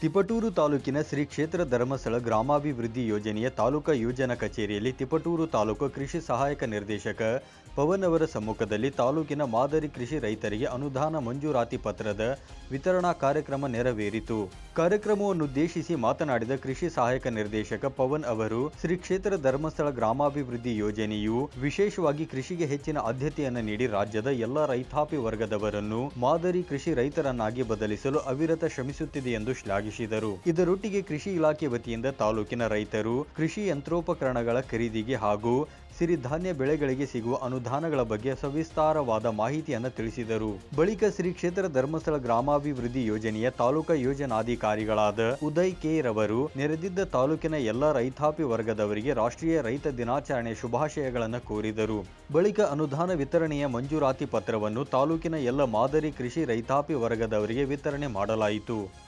ತಿಪಟೂರು ತಾಲೂಕಿನ ಶ್ರೀ ಕ್ಷೇತ್ರ ಧರ್ಮಸ್ಥಳ ಗ್ರಾಮಾಭಿವೃದ್ಧಿ ಯೋಜನೆಯ ತಾಲೂಕಾ ಯೋಜನಾ ಕಚೇರಿಯಲ್ಲಿ ತಿಪಟೂರು ತಾಲೂಕು ಕೃಷಿ ಸಹಾಯಕ ನಿರ್ದೇಶಕ ಪವನ್ ಅವರ ಸಮ್ಮುಖದಲ್ಲಿ ತಾಲೂಕಿನ ಮಾದರಿ ಕೃಷಿ ರೈತರಿಗೆ ಅನುದಾನ ಮಂಜೂರಾತಿ ಪತ್ರದ ವಿತರಣಾ ಕಾರ್ಯಕ್ರಮ ನೆರವೇರಿತು. ಕಾರ್ಯಕ್ರಮವನ್ನುದ್ದೇಶಿಸಿ ಮಾತನಾಡಿದ ಕೃಷಿ ಸಹಾಯಕ ನಿರ್ದೇಶಕ ಪವನ್ ಅವರು, ಶ್ರೀ ಕ್ಷೇತ್ರ ಧರ್ಮಸ್ಥಳ ಗ್ರಾಮಾಭಿವೃದ್ಧಿ ಯೋಜನೆಯು ವಿಶೇಷವಾಗಿ ಕೃಷಿಗೆ ಹೆಚ್ಚಿನ ಆದ್ಯತೆಯನ್ನು ನೀಡಿ ರಾಜ್ಯದ ಎಲ್ಲ ರೈತಾಪಿ ವರ್ಗದವರನ್ನು ಮಾದರಿ ಕೃಷಿ ರೈತರನ್ನಾಗಿ ಬದಲಿಸಲು ಅವಿರತ ಶ್ರಮಿಸುತ್ತಿದೆ ಎಂದು ಶ್ಲಾಘಿಸಿದರು ಇದರೊಟ್ಟಿಗೆ ಕೃಷಿ ಇಲಾಖೆ ವತಿಯಿಂದ ತಾಲೂಕಿನ ರೈತರು ಕೃಷಿ ಯಂತ್ರೋಪಕರಣಗಳ ಖರೀದಿಗೆ ಹಾಗೂ ಸಿರಿಧಾನ್ಯ ಬೆಳೆಗಳಿಗೆ ಸಿಗುವ ಅನುದಾನಗಳ ಬಗ್ಗೆ ಸವಿಸ್ತಾರವಾದ ಮಾಹಿತಿಯನ್ನು ತಿಳಿಸಿದರು. ಬಳಿಕ ಶ್ರೀ ಕ್ಷೇತ್ರ ಧರ್ಮಸ್ಥಳ ಗ್ರಾಮಾಭಿವೃದ್ಧಿ ಯೋಜನೆಯ ತಾಲೂಕಾ ಯೋಜನಾಧಿಕಾರಿಗಳಾದ ಉದಯ್ ಕೆ ರವರು ನೆರೆದಿದ್ದ ತಾಲೂಕಿನ ಎಲ್ಲ ರೈತಾಪಿ ವರ್ಗದವರಿಗೆ ರಾಷ್ಟ್ರೀಯ ರೈತ ದಿನಾಚರಣೆ ಶುಭಾಶಯಗಳನ್ನು ಕೋರಿದರು. ಬಳಿಕ ಅನುದಾನ ವಿತರಣೆಯ ಮಂಜೂರಾತಿ ಪತ್ರವನ್ನು ತಾಲೂಕಿನ ಎಲ್ಲ ಮಾದರಿ ಕೃಷಿ ರೈತಾಪಿ ವರ್ಗದವರಿಗೆ ವಿತರಣೆ ಮಾಡಲಾಯಿತು.